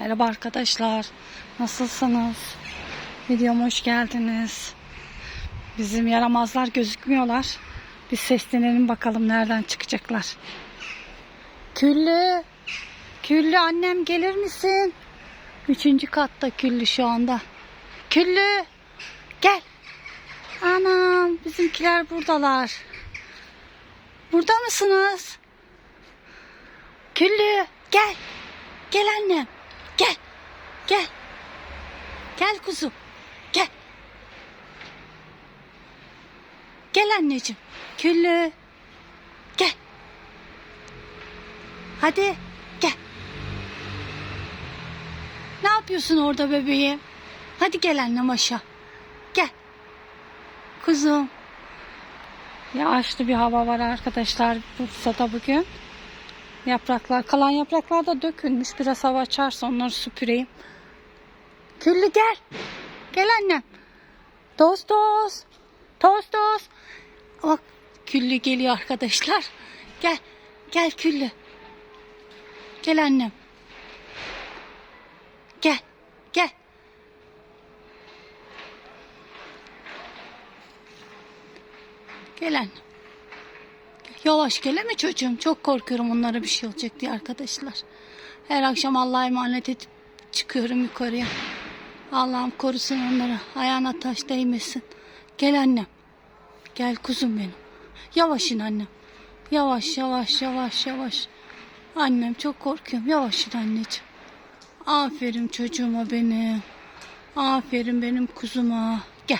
Merhaba arkadaşlar. Nasılsınız? Videoma hoş geldiniz. Bizim yaramazlar gözükmüyorlar. Bir seslenelim bakalım nereden çıkacaklar. Küllü. Küllü annem gelir misin? Üçüncü katta Küllü şu anda. Küllü. Gel. Anam bizimkiler buradalar. Burada mısınız? Küllü gel. Gel annem. Gel. Gel. Gel kuzum. Gel. Gel anneciğim. Küllü. Gel. Hadi gel. Ne yapıyorsun orada bebeğim? Hadi gel annem aşağı. Gel. Kuzum. Yağışlı bir hava var arkadaşlar Bursa'da bugün. Yapraklar, kalan yapraklar da dökülmüş. Biraz hava açarsa onları süpüreyim. Küllü gel. Gel annem. Toz toz. Toz toz. Bak Küllü geliyor arkadaşlar. Gel. Gel Küllü. Gel annem. Gel. Gel. Gel annem. Yavaş geleme çocuğum. Çok korkuyorum onlara bir şey olacak diye arkadaşlar. Her akşam Allah'a emanet edip çıkıyorum yukarıya. Allah'ım korusun onları. Ayağına taş değmesin. Gel annem. Gel kuzum benim. Yavaş in annem. Yavaş yavaş yavaş yavaş. Annem çok korkuyorum. Yavaş in anneciğim. Aferin çocuğuma benim. Aferin benim kuzuma. Gel.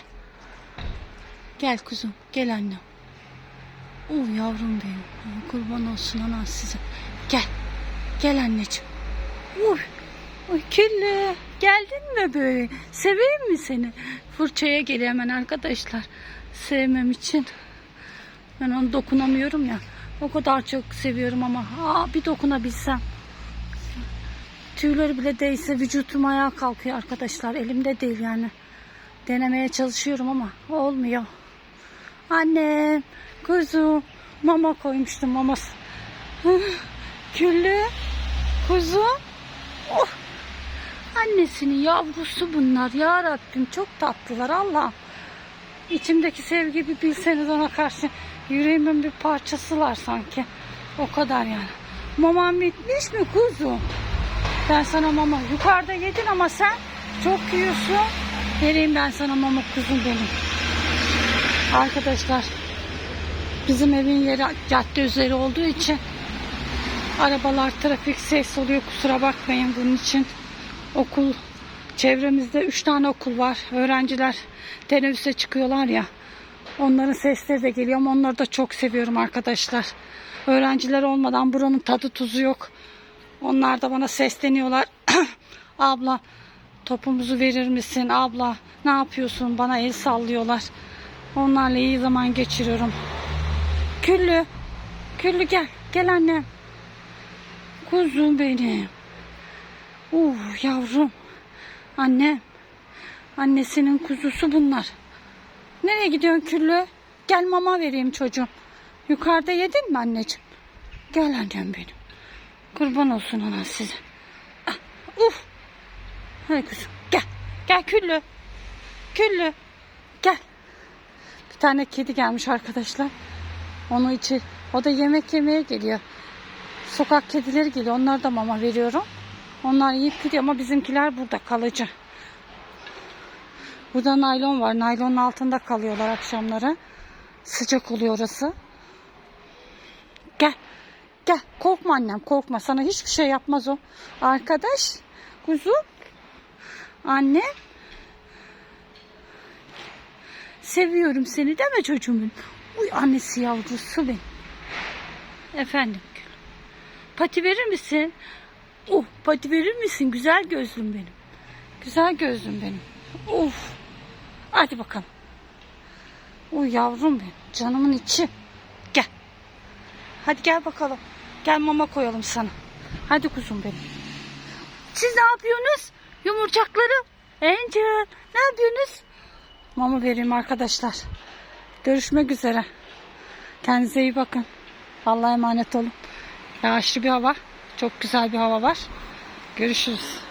Gel kuzum. Gel annem. Oh yavrum benim. Ay, kurban olsun ana size. Gel. Gel anneciğim. Uy. Uy kirli. Geldin mi böyle? Seveyim mi seni? Fırçaya geliyor hemen arkadaşlar. Sevmem için. Ben onu dokunamıyorum ya. O kadar çok seviyorum ama. Aa, bir dokunabilsem. Tüyleri bile değse vücutum ayağa kalkıyor arkadaşlar. Elimde değil yani. Denemeye çalışıyorum ama olmuyor. Annem, kuzu, mama koymuştum maması. Küllü, kuzu. Oh. Annesinin yavrusu bunlar ya Rabbim çok tatlılar Allah. İçimdeki sevgi bir bilseniz ona karşı yüreğimin bir parçasılar sanki. O kadar yani. Mamam bitmiş mi kuzu? Ben sana mama yukarıda yedin ama sen çok yiyorsun. Vereyim ben sana mama kuzum benim. Arkadaşlar bizim evin yeri cadde üzeri olduğu için arabalar trafik ses oluyor kusura bakmayın bunun için. Okul çevremizde 3 tane okul var. Öğrenciler teneffüse çıkıyorlar ya onların sesleri de geliyor ama onları da çok seviyorum arkadaşlar. Öğrenciler olmadan buranın tadı tuzu yok. Onlar da bana sesleniyorlar. Abla topumuzu verir misin? Abla ne yapıyorsun? Bana el sallıyorlar Onlarla iyi zaman geçiriyorum. Küllü. Küllü gel. Gel annem. Kuzum benim. Uh yavrum. Annem. Annesinin kuzusu bunlar. Nereye gidiyorsun Küllü? Gel mama vereyim çocuğum. Yukarıda yedin mi anneciğim? Gel annem benim. Kurban olsun ona size. Ah, uf. Hadi kızım gel. Gel Küllü. Küllü. Gel. Bir tane kedi gelmiş arkadaşlar. Onu içi, o da yemek yemeye geliyor. Sokak kedileri geliyor. Onlara da mama veriyorum. Onlar yiyip gidiyor ama bizimkiler burada kalıcı. Burada naylon var. Naylonun altında kalıyorlar akşamları. Sıcak oluyor orası. Gel. Gel. Korkma annem korkma. Sana hiçbir şey yapmaz o. Arkadaş. Kuzu. Anne. Seviyorum seni deme çocuğumun. Uy annesi yavrusu benim. Efendim. Pati verir misin? Oh pati verir misin? Güzel gözlüm benim. Güzel gözlüm benim. Of. Hadi bakalım. Uy yavrum benim. Canımın içi. Gel. Hadi gel bakalım. Gel mama koyalım sana. Hadi kuzum benim. Siz ne yapıyorsunuz? Yumurcakları. Angel ne yapıyorsunuz? Mama vereyim arkadaşlar. Görüşmek üzere. Kendinize iyi bakın. Allah'a emanet olun. Yağışlı bir hava. Çok güzel bir hava var. Görüşürüz.